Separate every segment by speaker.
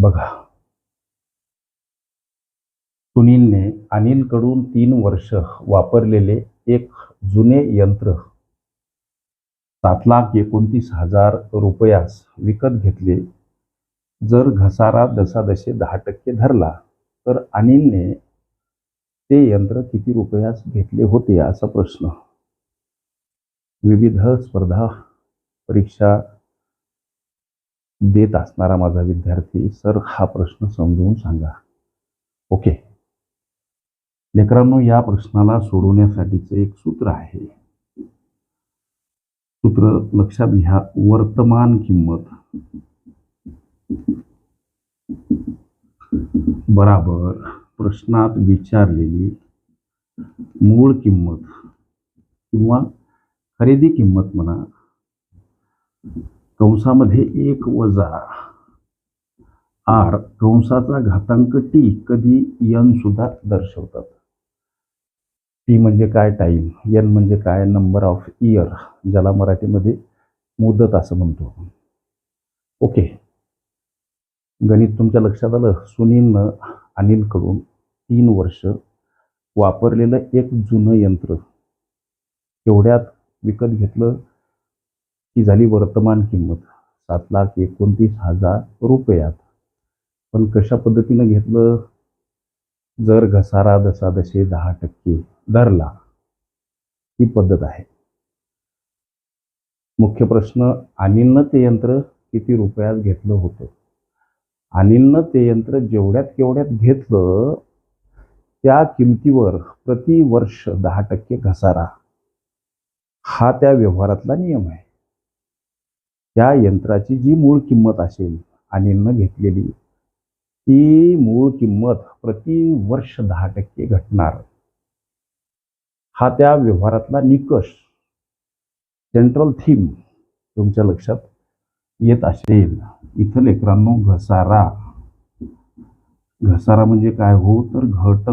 Speaker 1: बघा. सुनीलने अनिलकडून तीन वर्ष वापरलेले एक जुने यंत्र सात लाख एकोणतीस हजार रुपयास विकत घेतले. जर घसारा दसादशे दहा टक्के धरला तर अनिलने ते यंत्र किती रुपयास घेतले होते असा प्रश्न. विविध स्पर्धा परीक्षा देत असणारा माझा विद्यार्थी सर हा प्रश्न समजवून सांगा. ओके. लेकरांनो या प्रश्नाला सोडवण्यासाठीचं एक सूत्र आहे. सूत्र लक्षात घ्या. वर्तमान किंमत. बराबर. प्रश्नात विचारलेली मूळ किंमत किंवा खरेदी किंमत म्हणा. कंसामध्ये एक वजा आर कंसाचा घातांक टी कधी यन सुद्धा दर्शवतात. टी म्हणजे काय टाईम यन म्हणजे काय? नंबर ऑफ इयर ज्याला मराठीमध्ये मुदत असं म्हणतो. आपण ओके. गणित तुमच्या लक्षात आलं? सुनीलनं अनिलकडून तीन वर्ष वापरलेलं एक जुनं यंत्र. एवढ्यात विकत घेतलं ही झाली वर्तमान किंमत. सात लाख एकोणतीस हजार रुपयात. पण कशा पद्धतीनं घेतलं? जर घसारा दसादशे दहा टक्के धरला ही पद्धत आहे. मुख्य प्रश्न अनिलनं ते यंत्र किती रुपयात घेतलं होतं? अनिलनं ते यंत्र जेवढ्यात केवढ्यात घेतलं त्या किमतीवर प्रतिवर्ष दहा टक्के घसारा. हा त्या व्यवहारातला नियम आहे. त्या यंत्राची जी मूळ किंमत असेल अनिलनं घेतलेली ती मूळ किंमत प्रतिवर्ष दहा टक्के घटणार. हा त्या व्यवहारातला निकष सेंट्रल थीम तुमच्या लक्षात येत असेल. इथं लेकरांनो घसारा. घसारा म्हणजे काय? हो तर घट.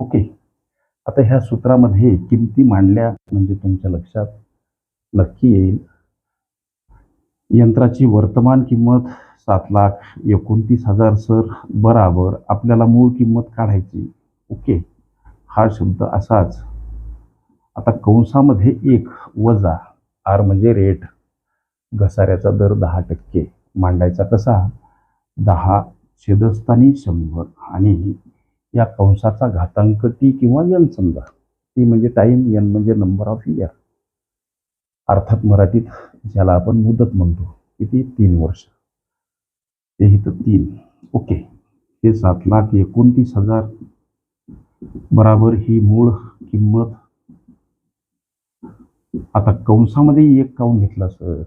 Speaker 1: ओके. आता ह्या सूत्रामध्ये किमती मांडल्या म्हणजे तुमच्या लक्षात नक्की येईल. यंत्राची वर्तमान किंमत सात लाख एकोणतीस हजार सर. बराबर. आपल्याला मूळ किंमत काढायची. ओके. हा शब्द असाच. आता कंसामध्ये एक वजा आर म्हणजे रेट. घसाऱ्याचा दर दहा टक्के. मांडायचा कसा? दहा छेदस्थानी शंभर. आणि या कंसाचा घातांक टी किंवा यन समजा. टी म्हणजे टाईम यन म्हणजे नंबर ऑफ इयर. अर्थात मराठीत ज्याला आपण मुदत म्हणतो किती? तीन वर्ष. ते इथं तीन. ओके. हे सात लाख एकोणतीस हजार बराबर ही मूळ किंमत. आता कंसामध्ये एक काऊन घेतला सर?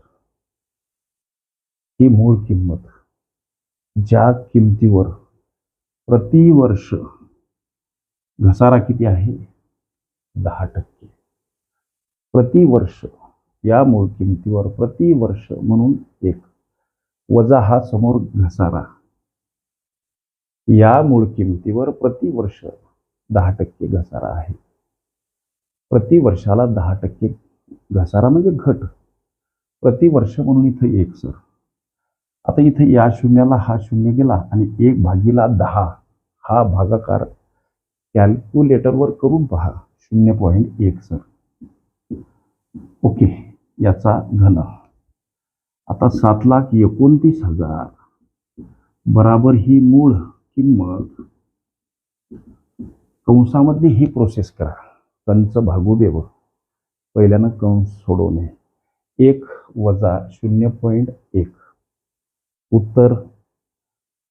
Speaker 1: ही मूळ किंमत. ज्या किमतीवर प्रतिवर्ष घसारा किती आहे? दहा टक्के. प्रतिवर्ष या मूळ किमतीवर प्रतिवर्ष म्हणून एक. वजा हा समोर घसारा. या मूळ किमतीवर प्रतिवर्ष दहा टक्के घसारा आहे. प्रतिवर्षाला दहा टक्के घसारा म्हणजे घट. प्रतिवर्ष म्हणून इथं एक सर. आता इथे या शून्याला हा शून्य गेला आणि एक भागीला दहा. हा भागाकार कॅल्क्युलेटरवर करून पहा. शून्य पॉईंट एक सर. ओके याचा घन. आता सात लाख एकोणतीस हजार बराबर ही मूळ किंमत. कंसामध्ये ही प्रोसेस करा. कंच भागू देव. पहिल्यानं कंस सोडवणे एक वजा शून्य पॉईंट एक. उत्तर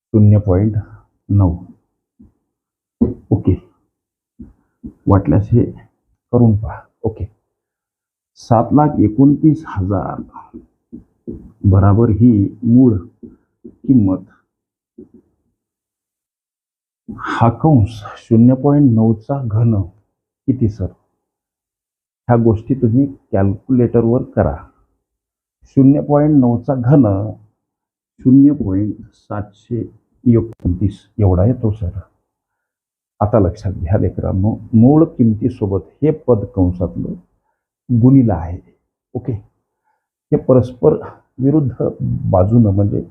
Speaker 1: शून्य पॉईंट नऊ. ओके. वाटल्यास हे करून पहा. ओके. सात लाख एकोणतीस हजार. बराबर ही मूळ किंमत. हा कंस शून्य पॉईंट नऊचा घन किती सर? ह्या गोष्टी तुम्ही कॅल्क्युलेटरवर करा. शून्य पॉईंट नऊचा घन शून्य पॉईंट सातशे एकोणतीस. एवढा येतो सर. आता लक्षात घ्या लेकरांनो मूळ किमतीसोबत हे पद कंसातलं गुणीला आहे. ओके? हे परस्पर विरुद्ध बाजूनं म्हणजे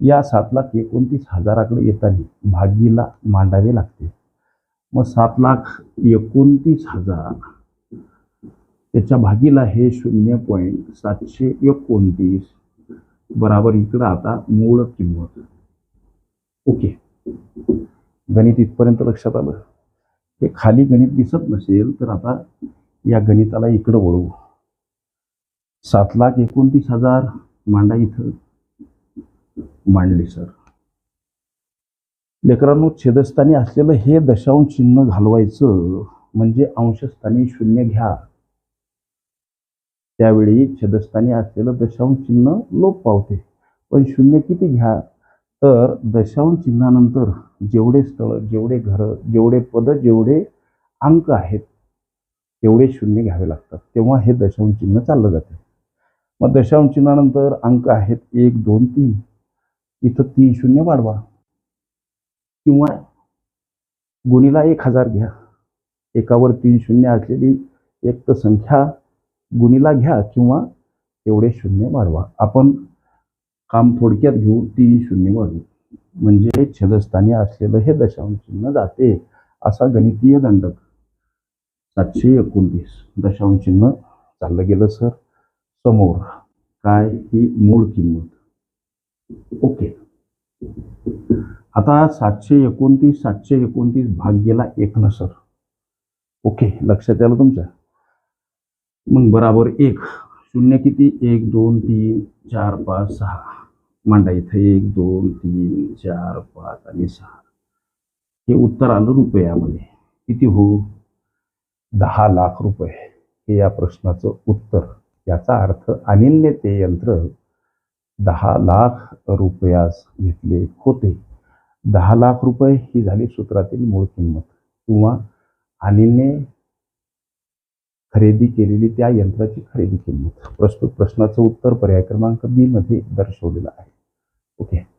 Speaker 1: या सात लाख एकोणतीस हजाराकडे येताना भागीला मांडावे लागते. मग सात लाख एकोणतीस हजार त्याच्या भागीला हे शून्य पॉईंट सातशे एकोणतीस बराबर इकडं आता मूळ किंमत. ओके? गणित इथपर्यंत लक्षात आलं? हे खाली गणित दिसत नसेल तर आता या गणिताला इकडं वळवू. सात लाख एकोणतीस हजार मांडा इथं मांडली सर. लेकरांनो छेदस्थानी असलेलं हे दशांश चिन्ह घालवायचं म्हणजे अंशस्थानी शून्य घ्या. त्यावेळी छेदस्थानी असलेलं दशांश चिन्ह लोप पावते. पण शून्य किती घ्या? तर दशांश चिन्हानंतर जेवढे स्थळ जेवढे घरं जेवढे पद जेवढे अंक आहेत तेवढे शून्य घ्यावे लागतात. तेव्हा हे दशांश चिन्ह चाललं जाते. मग दशांश चिन्हानंतर अंक आहेत एक दोन तीन. इथं तीन शून्य वाढवा. किंवा गुणीला एक हजार घ्या. एकावर तीन शून्य असलेली एक तर संख्या गुणीला घ्या किंवा तेवढे शून्य वाढवा. आपण काम थोडक्यात घेऊ तीन शून्य वाढवू. म्हणजे छेदस्थानी असलेलं हे दशांश चिन्ह जाते असा गणितीय दंडक. सातशे एकोणतीस दशांश चिन्ह चाललं गेलं सर. समोर काय ही मूळ किंमत? ओके. आता सातशे एकोणतीस सातशे एकोणतीस भाग गेला एक न सर. ओके लक्षात आलं तुमच्या? मग बराबर एक. शून्य किती? एक दोन तीन चार पाच सहा. मांडा इथं एक दोन तीन चार पाच आणि सहा. हे उत्तर आलं रुपयामध्ये. किती हो? दहा लाख रुपये हे या प्रश्नाचं उत्तर. याचा अर्थ अनिलने ते यंत्र दहा लाख रुपयास घेतले होते. दहा लाख रुपये ही झाली सूत्रातील मूळ किंमत. किंवा अनिलने खरेदी केलेली त्या यंत्राची खरेदी किंमत. प्रस्तुत प्रश्नाचं उत्तर पर्याय क्रमांक बी मध्ये दर्शवलेलं आहे. ओके.